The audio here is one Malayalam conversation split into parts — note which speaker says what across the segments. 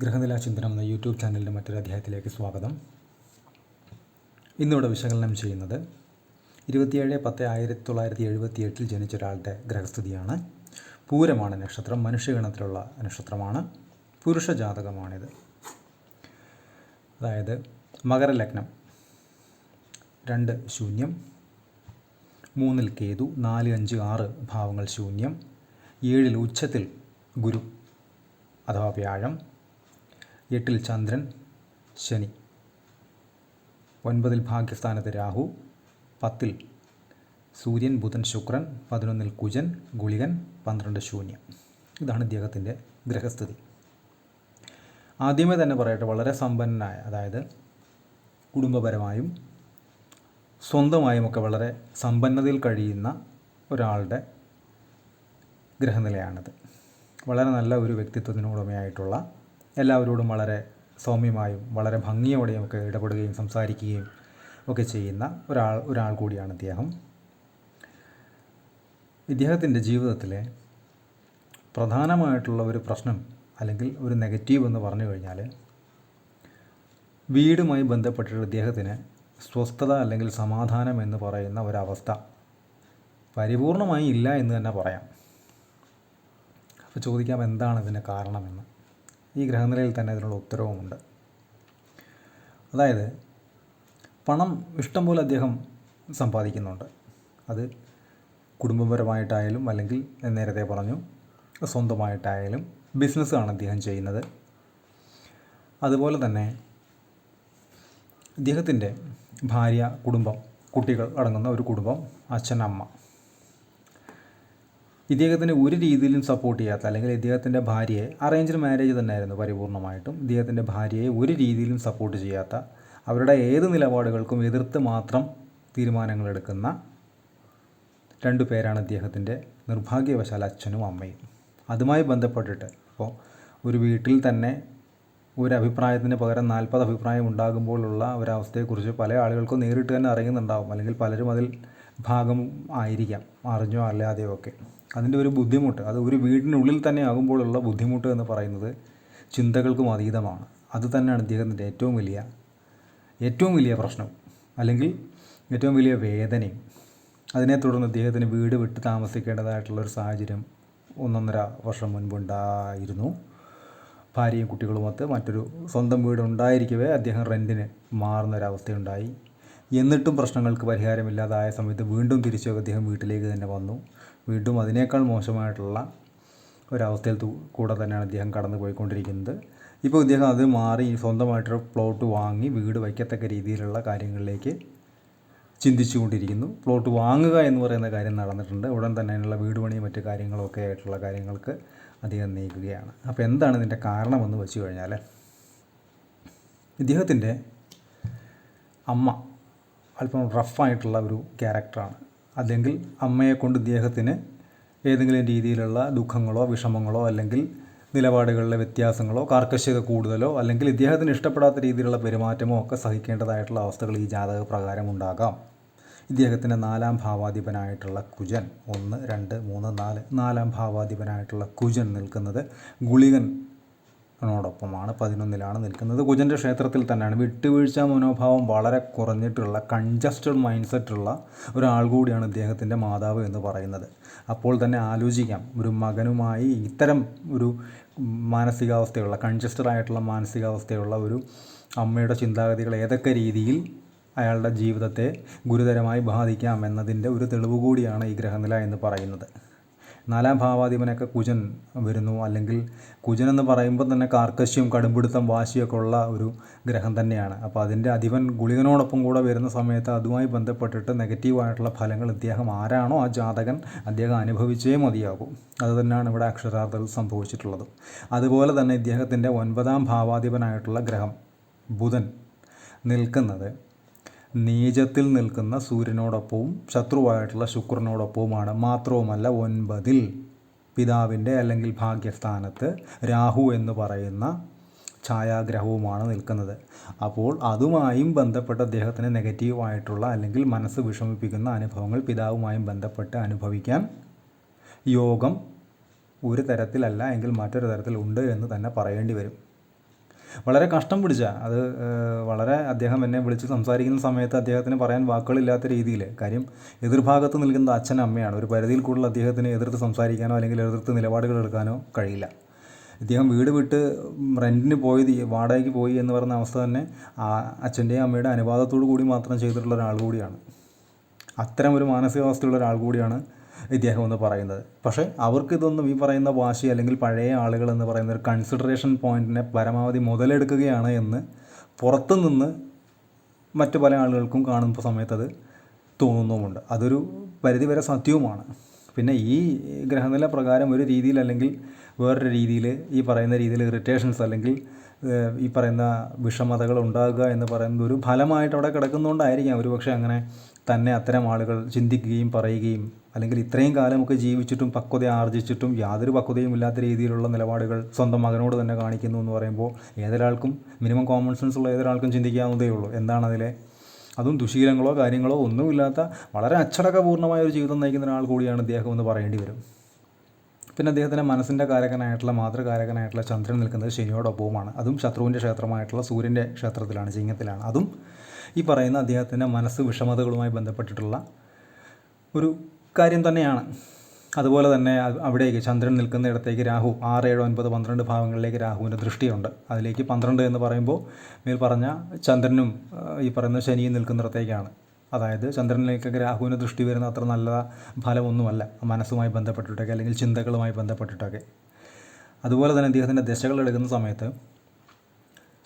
Speaker 1: ഗ്രഹനില ചിന്തനം എന്ന യൂട്യൂബ് ചാനലിന്റെ മറ്റൊരു അധ്യായത്തിലേക്ക് സ്വാഗതം. ഇന്നിവിടെ വിശകലനം ചെയ്യുന്നത് ഇരുപത്തിയേഴ് പത്ത് ആയിരത്തി തൊള്ളായിരത്തി എഴുപത്തി എട്ടിൽ ജനിച്ച ഒരാളുടെ ഗ്രഹസ്ഥിതിയാണ്. പൂരമാണ് നക്ഷത്രം മനുഷ്യഗണത്തിലുള്ള നക്ഷത്രമാണ്. പുരുഷ ജാതകമാണിത്. അതായത് മകരലഗ്നം രണ്ട് ശൂന്യം മൂന്നിൽ കേതു നാല് അഞ്ച് ആറ് ഭാവങ്ങൾ ശൂന്യം ഏഴിൽ ഉച്ചത്തിൽ ഗുരു അഥവാ വ്യാഴം എട്ടിൽ ചന്ദ്രൻ ശനി. ഒൻപതിൽ ഭാഗ്യസ്ഥാനത്ത് രാഹു പത്തിൽ സൂര്യൻ ബുധൻ ശുക്രൻ പതിനൊന്നിൽ കുജൻ ഗുളികൻ പന്ത്രണ്ട് ശൂന്യം. ഇതാണ് ഇദ്ദേഹത്തിന്റെ ഗ്രഹസ്ഥിതി. ആദ്യമേ തന്നെ പറയട്ടെ വളരെ സമ്പന്നനായ അതായത് കുടുംബപരമായും സ്വന്തമായുമൊക്കെ വളരെ സമ്പന്നതയിൽ കഴിയുന്ന ഒരാളുടെ ഗ്രഹനിലയാണിത്. വളരെ നല്ല ഒരു വ്യക്തിത്വത്തിന് ഉടമയായിട്ടുള്ള എല്ലാവരോടും വളരെ സൗമ്യമായും വളരെ ഭംഗിയോടെയും ഒക്കെ ഇടപെടുകയും സംസാരിക്കുകയും ഒക്കെ ചെയ്യുന്ന ഒരാൾ ഒരാൾ കൂടിയാണ് ഇദ്ദേഹം. ഇദ്ദേഹത്തിന്റെ ജീവിതത്തിലെ പ്രധാനമായിട്ടുള്ള ഒരു പ്രശ്നം അല്ലെങ്കിൽ ഒരു നെഗറ്റീവ് എന്ന് പറഞ്ഞു കഴിഞ്ഞാൽ വീടുമായി ബന്ധപ്പെട്ടിട്ട് ഇദ്ദേഹത്തിന് സ്വസ്ഥത അല്ലെങ്കിൽ സമാധാനം എന്ന് പറയുന്ന ഒരവസ്ഥ പരിപൂർണമായി ഇല്ല എന്ന് തന്നെ പറയാം. അപ്പോൾ ചോദിക്കാം എന്താണ് ഇതിന് കാരണമെന്ന്? ഈ ഗ്രഹനിലയിൽ തന്നെ ഇതിനുള്ള ഉത്തരവുമുണ്ട്. അതായത് പണം ഇഷ്ടം പോലെ അദ്ദേഹം സമ്പാദിക്കുന്നുണ്ട്. അത് കുടുംബപരമായിട്ടായാലും അല്ലെങ്കിൽ നേരത്തെ പറഞ്ഞു സ്വന്തമായിട്ടായാലും ബിസിനസ്സാണ് അദ്ദേഹം ചെയ്യുന്നത്. അതുപോലെ തന്നെ അദ്ദേഹത്തിന്റെ ഭാര്യ കുടുംബം കുട്ടികൾ അടങ്ങുന്ന ഒരു കുടുംബം അച്ഛൻ അമ്മ. ഇദ്ദേഹത്തിന് ഒരു രീതിയിലും സപ്പോർട്ട് ചെയ്യാത്ത അല്ലെങ്കിൽ ഇദ്ദേഹത്തിന്റെ ഭാര്യയെ അറേഞ്ച്ഡ് മാരേജ് തന്നെയായിരുന്നു പരിപൂർണമായിട്ടും. ഇദ്ദേഹത്തിന്റെ ഭാര്യയെ ഒരു രീതിയിലും സപ്പോർട്ട് ചെയ്യാത്ത അവരുടെ ഏത് നിലപാടുകൾക്കും എതിർത്ത് മാത്രം തീരുമാനങ്ങൾ എടുക്കുന്ന രണ്ടു പേരാണ് ഇദ്ദേഹത്തിന്റെ നിർഭാഗ്യവശാൽ അച്ഛനും അമ്മയും. അതുമായി ബന്ധപ്പെട്ടിട്ട് ഇപ്പോൾ ഒരു വീട്ടിൽ തന്നെ ഒരു അഭിപ്രായത്തിന് പകരം നാൽപ്പത് അഭിപ്രായം ഉണ്ടാകുമ്പോഴുള്ള ഒരവസ്ഥയെക്കുറിച്ച് പല ആളുകൾക്കും നേരിട്ട് തന്നെ അറിയുന്നുണ്ടാവും. അല്ലെങ്കിൽ പലരും അതിൽ ഭാഗം ആയിരിക്കാം അറിഞ്ഞോ അല്ലാതെയോ ഒക്കെ. അതിന്റെ ഒരു ബുദ്ധിമുട്ട് അത് ഒരു വീടിനുള്ളിൽ തന്നെ ആകുമ്പോഴുള്ള ബുദ്ധിമുട്ട് എന്ന് പറയുന്നത് ചിന്തകൾക്കും അതീതമാണ്. അത് തന്നെയാണ് ഇദ്ദേഹത്തിന്റെ ഏറ്റവും വലിയ ഏറ്റവും വലിയ പ്രശ്നം അല്ലെങ്കിൽ ഏറ്റവും വലിയ വേദനയും. അതിനെ തുടർന്ന് അദ്ദേഹത്തിന് വീട് വിട്ട് താമസിക്കേണ്ടതായിട്ടുള്ളൊരു സാഹചര്യം ഒന്നൊന്നര വർഷം മുൻപുണ്ടായിരുന്നു. ഭാര്യയും കുട്ടികളുമൊത്ത് മറ്റൊരു സ്വന്തം വീടുണ്ടായിരിക്കവേ അദ്ദേഹം റെന്റിന് മാറുന്നൊരവസ്ഥയുണ്ടായി. എന്നിട്ടും പ്രശ്നങ്ങൾക്ക് പരിഹാരമില്ലാതായ സമയത്ത് വീണ്ടും തിരിച്ചു അദ്ദേഹം വീട്ടിലേക്ക് തന്നെ വന്നു. വീണ്ടും അതിനേക്കാൾ മോശമായിട്ടുള്ള ഒരവസ്ഥയിൽ കൂടെ തന്നെയാണ് അദ്ദേഹം കടന്നു പോയിക്കൊണ്ടിരിക്കുന്നത്. ഇപ്പോൾ ഇദ്ദേഹം അത് മാറി സ്വന്തമായിട്ടൊരു പ്ലോട്ട് വാങ്ങി വീട് വയ്ക്കത്തക്ക രീതിയിലുള്ള കാര്യങ്ങളിലേക്ക് ചിന്തിച്ചുകൊണ്ടിരിക്കുന്നു. പ്ലോട്ട് വാങ്ങുക എന്ന് പറയുന്ന കാര്യം നടന്നിട്ടുണ്ട്. ഉടൻ തന്നെ അതിനുള്ള വീട് പണിയും മറ്റു കാര്യങ്ങളൊക്കെ ആയിട്ടുള്ള കാര്യങ്ങൾക്ക് അദ്ദേഹം നീക്കുകയാണ് അപ്പോൾ എന്താണ് ഇതിന്റെ കാരണമെന്ന് വെച്ച് കഴിഞ്ഞാൽ ഇദ്ദേഹത്തിന്റെ അമ്മ അല്പം റഫായിട്ടുള്ള ഒരു ക്യാരക്ടറാണ്. അല്ലെങ്കിൽ അമ്മയെ കൊണ്ട് ഇദ്ദേഹത്തിന് ഏതെങ്കിലും രീതിയിലുള്ള ദുഃഖങ്ങളോ വിഷമങ്ങളോ അല്ലെങ്കിൽ നിലപാടുകളിലെ വ്യത്യാസങ്ങളോ കാർക്കശ്യത കൂടുതലോ അല്ലെങ്കിൽ ഇദ്ദേഹത്തിന് ഇഷ്ടപ്പെടാത്ത രീതിയിലുള്ള പെരുമാറ്റമോ ഒക്കെ സഹിക്കേണ്ടതായിട്ടുള്ള അവസ്ഥകൾ ഈ ജാതക പ്രകാരം ഉണ്ടാകാം. ഇദ്ദേഹത്തിന്റെ നാലാം ഭാവാധിപനായിട്ടുള്ള കുജൻ ഒന്ന് രണ്ട് മൂന്ന് നാല്. നാലാം ഭാവാധിപനായിട്ടുള്ള കുജൻ നിൽക്കുന്നത് ഗുളികൻ ോടൊപ്പമാണ് പതിനൊന്നിലാണ് നിൽക്കുന്നത്. കുജന്റെ ക്ഷേത്രത്തിൽ തന്നെയാണ് വിട്ടുവീഴ്ച മനോഭാവം വളരെ കുറഞ്ഞിട്ടുള്ള കൺജസ്റ്റഡ് മൈൻഡ് സെറ്റുള്ള ഒരാൾ കൂടിയാണ് ഇദ്ദേഹത്തിന്റെ മാതാവ് എന്ന് പറയുന്നത്. അപ്പോൾ തന്നെ ആലോചിക്കാം ഒരു മകനുമായി ഇത്തരം ഒരു മാനസികാവസ്ഥയുള്ള കൺജസ്റ്റഡ് ആയിട്ടുള്ള മാനസികാവസ്ഥയുള്ള ഒരു അമ്മയുടെ ചിന്താഗതികൾ ഏതൊക്കെ രീതിയിൽ അയാളുടെ ജീവിതത്തെ ഗുരുതരമായി ബാധിക്കാം എന്നതിന്റെ ഒരു തെളിവ് കൂടിയാണ് ഈ ഗ്രഹനില എന്ന് പറയുന്നത്. നാലാം ഭാവാധിപനൊക്കെ കുജൻ വരുന്നു. അല്ലെങ്കിൽ കുജൻ എന്ന് പറയുമ്പോൾ തന്നെ കാർക്കശ്യം കടുംപിടുത്തം വാശിയൊക്കെ ഉള്ള ഒരു ഗ്രഹം തന്നെയാണ്. അപ്പോൾ അതിന്റെ അധിപൻ ഗുളികനോടൊപ്പം കൂടെ വരുന്ന സമയത്ത് അതുമായി ബന്ധപ്പെട്ടിട്ട് നെഗറ്റീവായിട്ടുള്ള ഫലങ്ങൾ ഇദ്ദേഹം ആരാണോ ആ ജാതകൻ അദ്ദേഹം അനുഭവിച്ചേ മതിയാകും. അത് തന്നെയാണ് ഇവിടെ അക്ഷരാർത്ഥത്തിൽ സംഭവിച്ചിട്ടുള്ളത്. അതുപോലെ തന്നെ ഇദ്ദേഹത്തിന്റെ ഒൻപതാം ഭാവാധിപനായിട്ടുള്ള ഗ്രഹം ബുധൻ നിൽക്കുന്നത് നീചത്തിൽ നിൽക്കുന്ന സൂര്യനോടൊപ്പവും ശത്രുവായിട്ടുള്ള ശുക്രനോടൊപ്പവുമാണ്. മാത്രവുമല്ല ഒൻപതിൽ പിതാവിന്റെ അല്ലെങ്കിൽ ഭാഗ്യസ്ഥാനത്ത് രാഹു എന്ന് പറയുന്ന ഛായാഗ്രഹവുമാണ് നിൽക്കുന്നത്. അപ്പോൾ അതുമായും ബന്ധപ്പെട്ട് അദ്ദേഹത്തിന് നെഗറ്റീവായിട്ടുള്ള അല്ലെങ്കിൽ മനസ്സ് വിഷമിപ്പിക്കുന്ന അനുഭവങ്ങൾ പിതാവുമായും ബന്ധപ്പെട്ട് അനുഭവിക്കാൻ യോഗം ഒരു തരത്തിലല്ല എങ്കിൽ മറ്റൊരു തരത്തിലുണ്ട് എന്ന് തന്നെ പറയേണ്ടി വരും. വളരെ കഷ്ടം പിടിച്ച അത് വളരെ അദ്ദേഹം എന്നെ വിളിച്ച് സംസാരിക്കുന്ന സമയത്ത് അദ്ദേഹത്തിന് പറയാൻ വാക്കുകളില്ലാത്ത രീതിയിൽ കാര്യം എതിർഭാഗത്ത് നിൽക്കുന്ന അച്ഛൻ അമ്മയാണ്. ഒരു പരിധിയിൽ കൂടുതൽ അദ്ദേഹത്തിന് എതിർത്ത് സംസാരിക്കാനോ അല്ലെങ്കിൽ എതിർത്ത് നിലപാടുകൾ എടുക്കാനോ കഴിയില്ല. ഇദ്ദേഹം വീട് വിട്ട് റെന്റിന് പോയത് വാടകയ്ക്ക് പോയി എന്ന് പറയുന്ന അവസ്ഥ തന്നെ അച്ഛന്റെയും അമ്മയുടെ അനുവാദത്തോടു കൂടി മാത്രം ചെയ്തിട്ടുള്ള ഒരാൾ കൂടിയാണ്. അത്തരം ഒരു മാനസികാവസ്ഥയുള്ള ഒരാൾ കൂടിയാണ് ഇദ്ദേഹം എന്ന് പറയുന്നത്. പക്ഷേ അവർക്ക് ഇതൊന്നും ഈ പറയുന്ന വാശി അല്ലെങ്കിൽ പഴയ ആളുകൾ എന്ന് പറയുന്ന ഒരു കൺസിഡറേഷൻ പോയിന്റിനെ പരമാവധി മുതലെടുക്കുകയാണ് എന്ന് പുറത്തു നിന്ന് മറ്റു പല ആളുകൾക്കും കാണുമ്പോൾ സമയത്ത് അത് തോന്നുന്നുമുണ്ട്. അതൊരു പരിധിവരെ സത്യവുമാണ്. പിന്നെ ഈ ഗ്രഹനില പ്രകാരം ഒരു രീതിയിൽ അല്ലെങ്കിൽ വേറൊരു രീതിയിൽ ഈ പറയുന്ന രീതിയിൽ ഇറിറ്റേഷൻസ് അല്ലെങ്കിൽ ഈ പറയുന്ന വിഷമതകൾ ഉണ്ടാകുക എന്ന് പറയുന്നത് ഒരു ഫലമായിട്ട് അവിടെ കിടക്കുന്നതുകൊണ്ടായിരിക്കാം ഒരു പക്ഷേ അങ്ങനെ തന്നെ അത്തരം ആളുകൾ ചിന്തിക്കുകയും പറയുകയും അല്ലെങ്കിൽ ഇത്രയും കാലമൊക്കെ ജീവിച്ചിട്ടും പക്വത ആർജിച്ചിട്ടും യാതൊരു പക്വതയും ഇല്ലാത്ത രീതിയിലുള്ള നിലപാടുകൾ സ്വന്തം മകനോട് തന്നെ കാണിക്കുന്നു എന്ന് പറയുമ്പോൾ ഏതൊരാൾക്കും മിനിമം കോമൺ സെൻസ് ഉള്ള ഏതൊരാൾക്കും ചിന്തിക്കാവുന്നതേ ഉള്ളൂ. എന്താണ് അതിലെ അതും ദുശീലങ്ങളോ കാര്യങ്ങളോ ഒന്നുമില്ലാത്ത വളരെ അച്ചടക്കപൂർണമായ ഒരു ജീവിതം നയിക്കുന്ന ഒരാൾ കൂടിയാണ് ഇദ്ദേഹം എന്ന് പറയേണ്ടി വരും. പിന്നെ അദ്ദേഹത്തിന്റെ മനസ്സിന്റെ കാരകനായിട്ടുള്ള മാതൃകാരകനായിട്ടുള്ള ചന്ദ്രൻ നിൽക്കുന്നത് ശനിയോടൊപ്പവുമാണ്. അതും ശത്രുവിന്റെ ക്ഷേത്രമായിട്ടുള്ള സൂര്യന്റെ ക്ഷേത്രത്തിലാണ് ചിങ്ങത്തിലാണ്. അതും ഈ പറയുന്ന അദ്ദേഹത്തിന്റെ മനസ്സ് വിഷമതകളുമായി ബന്ധപ്പെട്ടിട്ടുള്ള ഒരു കാര്യം തന്നെയാണ്. അതുപോലെ തന്നെ അവിടേക്ക് ചന്ദ്രൻ നിൽക്കുന്ന ഇടത്തേക്ക് രാഹു ആറ് ഏഴ് ഒൻപത് പന്ത്രണ്ട് ഭാവങ്ങളിലേക്ക് രാഹുവിന്റെ ദൃഷ്ടിയുണ്ട്. അതിലേക്ക് പന്ത്രണ്ട് എന്ന് പറയുമ്പോൾ മേൽ പറഞ്ഞ ചന്ദ്രനും ഈ പറയുന്ന ശനിയും നിൽക്കുന്നിടത്തേക്കാണ്. അതായത് ചന്ദ്രനിലേക്കൊക്കെ രാഹുവിന് ദൃഷ്ടി വരുന്ന അത്ര നല്ല ഫലമൊന്നുമല്ല. മനസ്സുമായി ബന്ധപ്പെട്ടിട്ടൊക്കെ അല്ലെങ്കിൽ ചിന്തകളുമായി ബന്ധപ്പെട്ടിട്ടൊക്കെ. അതുപോലെ തന്നെ അദ്ദേഹത്തിന്റെ ദശകൾ എടുക്കുന്ന സമയത്ത്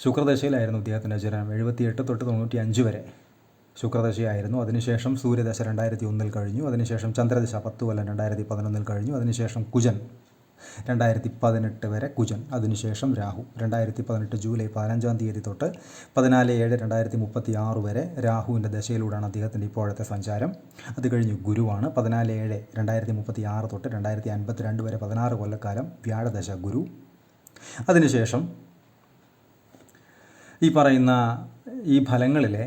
Speaker 1: ശുക്രദശയിലായിരുന്നു ഇദ്ദേഹത്തിന്റെ ജനനം. എഴുപത്തിയെട്ട് തൊട്ട് തൊണ്ണൂറ്റി അഞ്ച് വരെ ശുക്രദശയായിരുന്നു. അതിനുശേഷം സൂര്യദശ രണ്ടായിരത്തി ഒന്നിൽ കഴിഞ്ഞു. അതിനുശേഷം ചന്ദ്രദശ പത്ത് കൊല്ലം രണ്ടായിരത്തി പതിനൊന്നിൽ കഴിഞ്ഞു. അതിനുശേഷം കുജൻ രണ്ടായിരത്തി പതിനെട്ട് വരെ കുജൻ. അതിനുശേഷം രാഹു രണ്ടായിരത്തി പതിനെട്ട് ജൂലൈ പതിനഞ്ചാം തീയതി തൊട്ട് പതിനാല് ഏഴ് രണ്ടായിരത്തി മുപ്പത്തി ആറ് വരെ രാഹുവിന്റെ ദശയിലൂടെയാണ് അദ്ദേഹത്തിന്റെ ഇപ്പോഴത്തെ സഞ്ചാരം. അത് കഴിഞ്ഞ് ഗുരുവാണ്. പതിനാല് ഏഴ് രണ്ടായിരത്തി മുപ്പത്തി ആറ് തൊട്ട് രണ്ടായിരത്തി അൻപത്തി രണ്ട് വരെ പതിനാറ് കൊല്ലക്കാലം വ്യാഴദശ ഗുരു. അതിനുശേഷം ഈ പറയുന്ന ഈ ഫലങ്ങളിലെ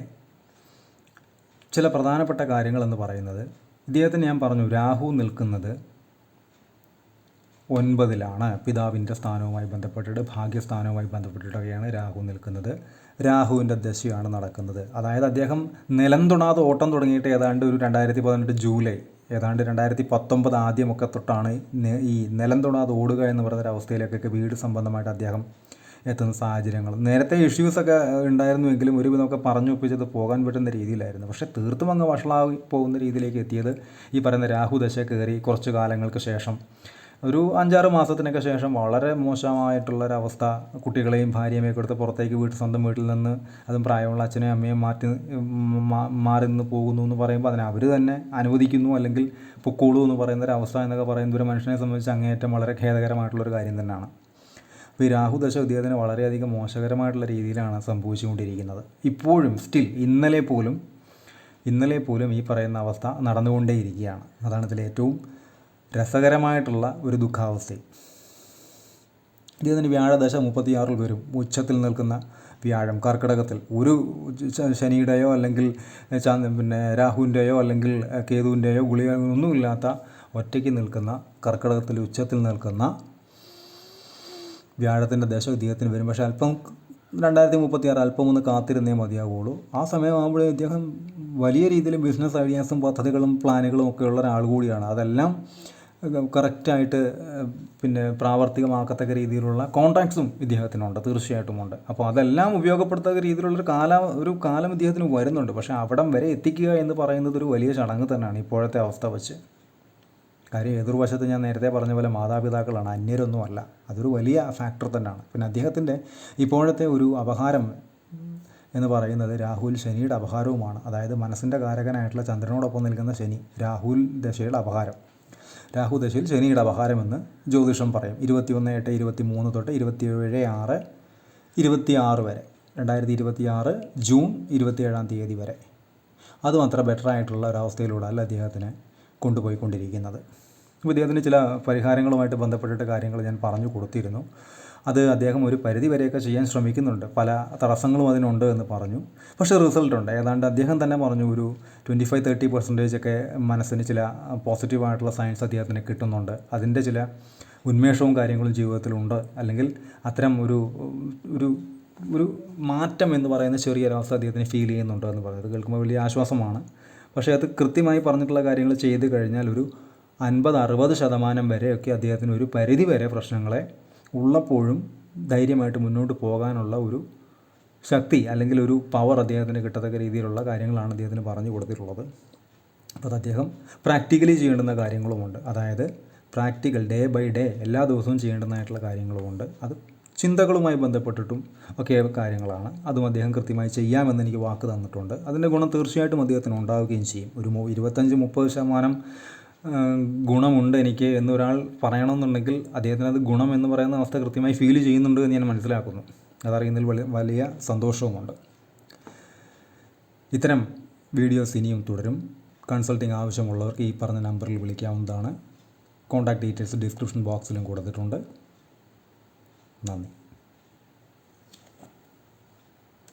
Speaker 1: ചില പ്രധാനപ്പെട്ട കാര്യങ്ങളെന്ന് പറയുന്നത് ഇദ്ദേഹത്തിന് ഞാൻ പറഞ്ഞു രാഹു നിൽക്കുന്നത് ഒൻപതിലാണ്. പിതാവിന്റെ സ്ഥാനവുമായി ബന്ധപ്പെട്ടിട്ട് ഭാഗ്യസ്ഥാനവുമായി ബന്ധപ്പെട്ടിട്ടൊക്കെയാണ് രാഹു നിൽക്കുന്നത്. രാഹുവിന്റെ ദശയാണ് നടക്കുന്നത്. അതായത് അദ്ദേഹം നിലം തൊടാതെ ഓട്ടം തുടങ്ങിയിട്ട് ഏതാണ്ട് ഒരു രണ്ടായിരത്തി പതിനെട്ട് ജൂലൈ ഏതാണ്ട് രണ്ടായിരത്തി പത്തൊമ്പത് ആദ്യമൊക്കെ തൊട്ടാണ് ഈ നിലം തൊടാതെ ഓടുക എന്ന് പറയുന്ന അവസ്ഥയിലേക്കൊക്കെ വീട് സംബന്ധമായിട്ട് അദ്ദേഹം എത്തുന്ന സാഹചര്യങ്ങൾ. നേരത്തെ ഇഷ്യൂസൊക്കെ ഉണ്ടായിരുന്നുവെങ്കിലും ഒരുവിധമൊക്കെ പറഞ്ഞു ഒപ്പിച്ചത് പോകാൻ പറ്റുന്ന രീതിയിലായിരുന്നു. പക്ഷേ തീർത്തും അങ്ങ് വഷളായി പോകുന്ന രീതിയിലേക്ക് എത്തിയത് ഈ പറയുന്ന രാഹു ദശ കയറി കുറച്ച് കാലങ്ങൾക്ക് ശേഷം. ഒരു അഞ്ചാറ് മാസത്തിനൊക്കെ ശേഷം വളരെ മോശമായിട്ടുള്ളൊരവസ്ഥ. കുട്ടികളെയും ഭാര്യയുമൊക്കെ എടുത്ത് പുറത്തേക്ക് വീട്ടിൽ സ്വന്തം വീട്ടിൽ നിന്ന് അതും പ്രായമുള്ള അച്ഛനെയും അമ്മയും മാറ്റി മാറി നിന്ന് പോകുന്നു എന്ന് പറയുമ്പോൾ അതിനെ അവർ തന്നെ അനുവദിക്കുന്നു അല്ലെങ്കിൽ പൊക്കോളൂ എന്ന് പറയുന്ന ഒരു അവസ്ഥ എന്നൊക്കെ പറയുന്ന ഒരു മനുഷ്യനെ സംബന്ധിച്ച് അങ്ങേയറ്റം വളരെ ഖേദകരമായിട്ടുള്ളൊരു കാര്യം തന്നെയാണ്. അപ്പോൾ ഈ രാഹുദശ ഇദ്ദേഹത്തിന് വളരെയധികം മോശകരമായിട്ടുള്ള രീതിയിലാണ് സംഭവിച്ചുകൊണ്ടിരിക്കുന്നത്. ഇപ്പോഴും സ്റ്റിൽ ഇന്നലെ പോലും ഇന്നലെ പോലും ഈ പറയുന്ന അവസ്ഥ നടന്നുകൊണ്ടേയിരിക്കുകയാണ്. അതാണ് ഇതിൽ ഏറ്റവും രസകരമായിട്ടുള്ള ഒരു ദുഃഖാവസ്ഥയും ഇദ്ദേഹത്തിന് വ്യാഴദശ മുപ്പത്തിയാറിൽ വരും. ഉച്ചത്തിൽ നിൽക്കുന്ന വ്യാഴം കർക്കിടകത്തിൽ ഒരു ശനിയുടെയോ അല്ലെങ്കിൽ ചാന്ത പിന്നെ രാഹുവിന്റെയോ അല്ലെങ്കിൽ കേതുവിന്റെയോ ഗുളിക ഒന്നുമില്ലാത്ത ഒറ്റയ്ക്ക് നിൽക്കുന്ന കർക്കിടകത്തിൽ ഉച്ചത്തിൽ നിൽക്കുന്ന വ്യാഴത്തിന്റെ ദശ ഇദ്ദേഹത്തിന് വരും. പക്ഷേ അല്പം രണ്ടായിരത്തി മുപ്പത്തി ആറ് അല്പം ഒന്ന് കാത്തിരുന്നേ മതിയാവുള്ളൂ ആ സമയമാകുമ്പോഴേ ഇദ്ദേഹം വലിയ രീതിയിൽ ബിസിനസ് ഐഡിയാസും പദ്ധതികളും പ്ലാനുകളും ഒക്കെ ഉള്ള ഒരാൾ കൂടിയാണ്. അതെല്ലാം കറക്റ്റായിട്ട് പിന്നെ പ്രാവർത്തികമാക്കത്തക്ക രീതിയിലുള്ള കോൺടാക്ട്സും ഇദ്ദേഹത്തിനുണ്ട്. തീർച്ചയായിട്ടും ഉണ്ട്. അപ്പോൾ അതെല്ലാം ഉപയോഗപ്പെടുത്തക്ക രീതിയിലുള്ളൊരു കാല ഒരു കാലം ഇദ്ദേഹത്തിന് വരുന്നുണ്ട്. പക്ഷേ അവിടം വരെ എത്തിക്കുക എന്ന് പറയുന്നത് ഒരു വലിയ ചടങ്ങ് തന്നെയാണ് ഇപ്പോഴത്തെ അവസ്ഥ വെച്ച്. കാര്യം എതിർവശത്ത് ഞാൻ നേരത്തെ പറഞ്ഞ പോലെ മാതാപിതാക്കളാണ് അന്യരൊന്നുമല്ല. അതൊരു വലിയ ഫാക്ടർ തന്നെയാണ്. പിന്നെ അദ്ദേഹത്തിന്റെ ഇപ്പോഴത്തെ ഒരു അപഹാരം എന്ന് പറയുന്നത് രാഹുൽ ശനിയുടെ അപഹാരവുമാണ്. അതായത് മനസ്സിന്റെ കാരകനായിട്ടുള്ള ചന്ദ്രനോടൊപ്പം നിൽക്കുന്ന ശനി രാഹുൽ ദശയുടെ അപഹാരം. രാഹു ദശയിൽ ശനിയുടെ അപഹാരമെന്ന് ജ്യോതിഷം പറയും. ഇരുപത്തിയൊന്ന് എട്ട് ഇരുപത്തി മൂന്ന് തൊട്ട് ഇരുപത്തിയേഴ് ആറ് ഇരുപത്തി ആറ് വരെ. രണ്ടായിരത്തി ഇരുപത്തി ആറ് ജൂൺ ഇരുപത്തിയേഴാം തീയതി വരെ. അതും അത്ര ബെറ്റർ ആയിട്ടുള്ള ഒരവസ്ഥയിലൂടെ അല്ല അദ്ദേഹത്തിനെ കൊണ്ടുപോയിക്കൊണ്ടിരിക്കുന്നത്. അപ്പോൾ ഇദ്ദേഹത്തിന് ചില പരിഹാരങ്ങളുമായിട്ട് ബന്ധപ്പെട്ടിട്ട് കാര്യങ്ങൾ ഞാൻ പറഞ്ഞു കൊടുത്തിരുന്നു. അത് അദ്ദേഹം ഒരു പരിധി വരെയൊക്കെ ചെയ്യാൻ ശ്രമിക്കുന്നുണ്ട്. പല തടസ്സങ്ങളും അതിനുണ്ട് എന്ന് പറഞ്ഞു. പക്ഷേ റിസൾട്ട് ഉണ്ട്. ഏതാണ്ട് അദ്ദേഹം തന്നെ പറഞ്ഞു ഒരു ട്വന്റി ഫൈവ് തേർട്ടി പെർസെന്റേജ് ഒക്കെ മനസ്സിന് ചില പോസിറ്റീവായിട്ടുള്ള സയൻസ് അദ്ദേഹത്തിന് കിട്ടുന്നുണ്ട്. അതിന്റെ ചില ഉന്മേഷവും കാര്യങ്ങളും ജീവിതത്തിലുണ്ട്. അല്ലെങ്കിൽ അത്തരം ഒരു ഒരു ഒരു മാറ്റം എന്ന് പറയുന്ന ചെറിയൊരവസ്ഥ അദ്ദേഹത്തിന് ഫീൽ ചെയ്യുന്നുണ്ട് എന്ന് പറയുന്നത് കേൾക്കുമ്പോൾ വലിയ ആശ്വാസമാണ്. പക്ഷേ അത് കൃത്യമായി പറഞ്ഞിട്ടുള്ള കാര്യങ്ങൾ ചെയ്ത് കഴിഞ്ഞാൽ ഒരു അൻപത് അറുപത് ശതമാനം വരെയൊക്കെ അദ്ദേഹത്തിന് ഒരു പരിധി വരെ പ്രശ്നങ്ങളെ ഉള്ളപ്പോഴും ധൈര്യമായിട്ട് മുന്നോട്ട് പോകാനുള്ള ഒരു ശക്തി അല്ലെങ്കിൽ ഒരു പവർ അദ്ദേഹത്തിന് കിട്ടത്തക്ക രീതിയിലുള്ള കാര്യങ്ങളാണ് അദ്ദേഹത്തിന് പറഞ്ഞു കൊടുത്തിട്ടുള്ളത്. അപ്പോൾ അത് അദ്ദേഹം പ്രാക്ടിക്കലി ചെയ്യേണ്ടുന്ന കാര്യങ്ങളുമുണ്ട്. അതായത് പ്രാക്ടിക്കൽ ഡേ ബൈ ഡേ എല്ലാ ദിവസവും ചെയ്യേണ്ടതായിട്ടുള്ള കാര്യങ്ങളുമുണ്ട്. അത് ചിന്തകളുമായി ബന്ധപ്പെട്ടിട്ടും ഒക്കെ കാര്യങ്ങളാണ്. അതും അദ്ദേഹം കൃത്യമായി ചെയ്യാമെന്ന് എനിക്ക് വാക്ക് തന്നിട്ടുണ്ട്. അതിന്റെ ഗുണം തീർച്ചയായിട്ടും അദ്ദേഹത്തിന് ഉണ്ടാവുകയും ചെയ്യും. ഒരു ഇരുപത്തഞ്ച് മുപ്പത് ശതമാനം ഗുണമുണ്ട് എനിക്ക് എന്നൊരാൾ പറയണമെന്നുണ്ടെങ്കിൽ അദ്ദേഹത്തിന് അത് ഗുണം എന്ന് പറയുന്ന അവസ്ഥ കൃത്യമായി ഫീൽ ചെയ്യുന്നുണ്ട് എന്ന് ഞാൻ മനസ്സിലാക്കുന്നു. അതറിയുന്നതിൽ വലിയ സന്തോഷവുമുണ്ട്. ഇത്തരം വീഡിയോസ് ഇനിയും തുടരും. കൺസൾട്ടിംഗ് ആവശ്യമുള്ളവർക്ക് ഈ പറഞ്ഞ നമ്പറിൽ വിളിക്കാവുന്നതാണ്. കോൺടാക്ട് ഡീറ്റെയിൽസ് ഡിസ്ക്രിപ്ഷൻ ബോക്സിലും കൊടുത്തിട്ടുണ്ട്. nami.